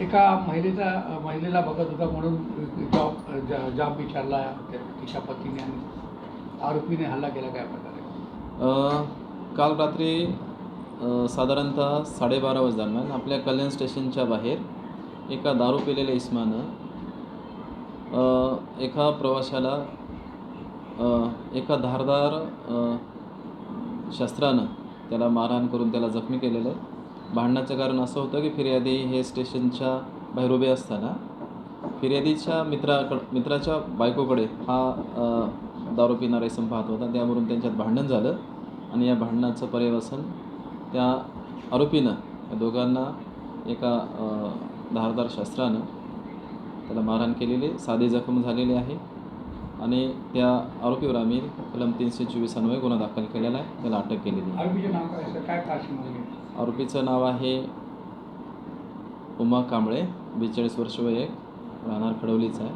एका महिलेचा महिलेला बघत होता म्हणून जॉब जॉब विचारला तिच्या पतीने आणि आरोपीने हल्ला केला काय प्रकारे? काल रात्री साधारणतः साडेबारा वाजदरम्यान आपल्या कल्याण स्टेशनच्या बाहेर एका दारू पिलेल्या इस्मानं एका प्रवाशाला एका धारदार शस्त्रानं त्याला मारहाण करून त्याला जखमी केलेलं. आहे भांडणाचं कारण असं होतं की फिर्यादी हे स्टेशनच्या बाहेर उभे असताना फिर्यादीच्या मित्राकड मित्राच्या बायकोकडे हा दारू पिणारा इसम पाहत होता. त्यावरून त्यांच्यात भांडण झालं आणि या भांडणाचं पर्यवसन त्या आरोपीनं या दोघांना एका धारदार शस्त्रानं त्याला मारहाण केलेली साधी जखम झालेली आहे आणि त्या आरोपीवर आम्ही कलम तीनशे चोवीस अन्वये गुन्हा दाखल केलेला आहे त्याला अटक केलेली आहे. नाव आरोपीचं नाव आहे उमा कांबळे बेचाळीस वर्ष वय एक राहणार खडवलीचं आहे.